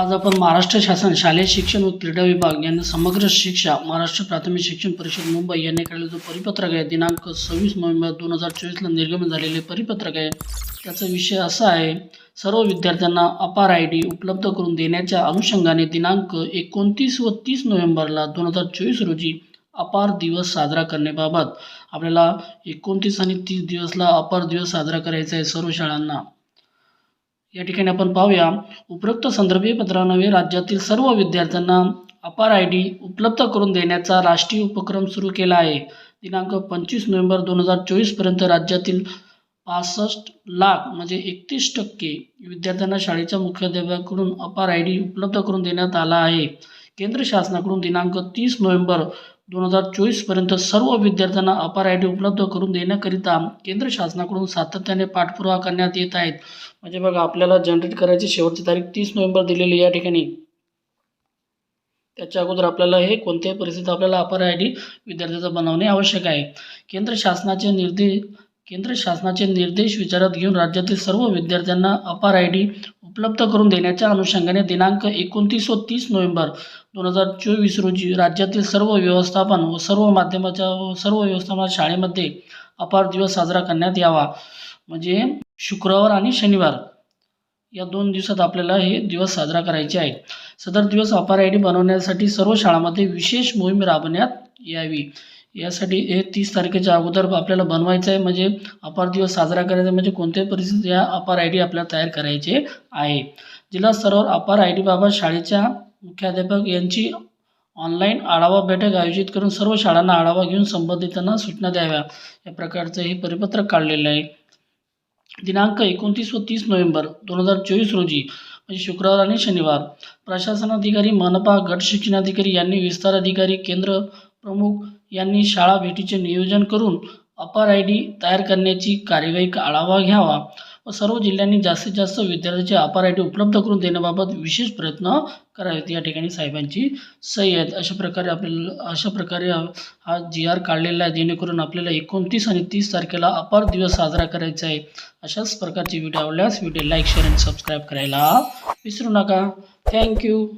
आज आपण महाराष्ट्र शासन शालेय शिक्षण व क्रीडा विभाग यांनी समग्र शिक्षा महाराष्ट्र प्राथमिक शिक्षण परिषद मुंबई यांनी काढलेला जो परिपत्रक आहे दिनांक सव्वीस नोव्हेंबर दोन हजार चोवीसला निर्गमन झालेले परिपत्रक आहे. त्याचा विषय असा आहे सर्व विद्यार्थ्यांना अपार आय डी उपलब्ध करून देण्याच्या अनुषंगाने दिनांक एकोणतीस व तीस नोव्हेंबरला दोन हजार चोवीस रोजी अपार दिवस साजरा करण्याबाबत आपल्याला एकोणतीस आणि तीस दिवसला अपार दिवस साजरा करायचा आहे सर्व शाळांना. या ठिकाणी आपण पाहूया उपरोक्त संदर्भीय पत्रानवे राज्यातील सर्व विद्यार्थ्यांना अपार आय डी उपलब्ध करून देण्याचा राष्ट्रीय उपक्रम सुरू केला आहे. दिनांक पंचवीस नोव्हेंबर दोन हजार चोवीसपर्यंत राज्यातील पासष्ट लाख म्हणजे एकतीस टक्के विद्यार्थ्यांना शाळेच्या मुख्याध्यापकाकडून अपार आय डी उपलब्ध करून देण्यात आला आहे. केंद्र शासनाकडून दिनांक तीस नोव्हेंबर दोन हजार चोवीसपर्यंत सर्व विद्यार्थ्यांना अपार आय डी उपलब्ध करून देण्याकरिता केंद्र शासनाकडून सातत्याने पाठपुरावा करण्यात येत आहेत. म्हणजे बघा आपल्याला जनरेट करायची शेवटची तारीख तीस नोव्हेंबर दिलेली या ठिकाणी. त्याच्या अगोदर आपल्याला हे कोणत्याही परिस्थितीत आपल्याला अपार आय डी विद्यार्थ्याचं बनवणे आवश्यक आहे. केंद्र शासनाचे निर्देश केंद्र शासनाचे निर्देश विचारात घेऊन राज्यातील सर्व विद्यार्थ्यांना अपार आय डी उपलब्ध करून देण्याच्या अनुषंगाने दिनांक एकोणतीस व तीस नोव्हेंबर दोन हजार चोवीस रोजी राज्यातील सर्व व्यवस्थापन व सर्व माध्यमाच्या व सर्व व्यवस्थापन शाळेमध्ये अपार दिवस साजरा करण्यात यावा. म्हणजे शुक्रवार आणि शनिवार या दोन दिवसात आपल्याला हे दिवस साजरा करायचे आहे सदर दिवस अपार आय डी बनवण्यासाठी सर्व शाळांमध्ये विशेष मोहीम राबवण्यात यावी. यासाठी हे तीस तारखेच्या अगोदर आपल्याला बनवायचं आहे म्हणजे अपार दिवस साजरा करायचा म्हणजे कोणत्याही परिस्थितीत या अपार आय डी आपल्याला तयार करायचे आहे. जिल्हा स्तरावर अपार आय डीबाबत शाळेच्या मुख्याध्यापक यांची ऑनलाईन आढावा बैठक आयोजित करून सर्व शाळांना आढावा घेऊन संबंधितांना सूचना द्याव्या. या प्रकारचं हे परिपत्रक काढलेलं आहे. दिनांक एकोणतीस व तीस नोव्हेंबर दोन हजार चोवीस रोजी म्हणजे शुक्रवार आणि शनिवार प्रशासनाधिकारी मनपा गट शिक्षणाधिकारी यांनी विस्तार अधिकारी केंद्र प्रमुख यांनी शाळा भेटीचे नियोजन करून अपार आय डी तयार करण्याची कार्यवाही आढावा घ्यावा व सर्व जिल्ह्यांनी जास्तीत जास्त विद्यार्थ्यांचे अपार आय डी उपलब्ध करून देण्याबाबत विशेष प्रयत्न करावेत. या ठिकाणी साहेबांची सही आहेत. अशा प्रकारे आपल्याला अशा प्रकारे हा- जी आर काढलेला आहे. जेणेकरून आपल्याला एकोणतीस आणि तीस तारखेला अपार दिवस साजरा करायचा आहे. अशाच प्रकारची व्हिडिओ आवडल्यास व्हिडिओ लाईक शेअर आणि सबस्क्राईब करायला विसरू नका. थँक्यू.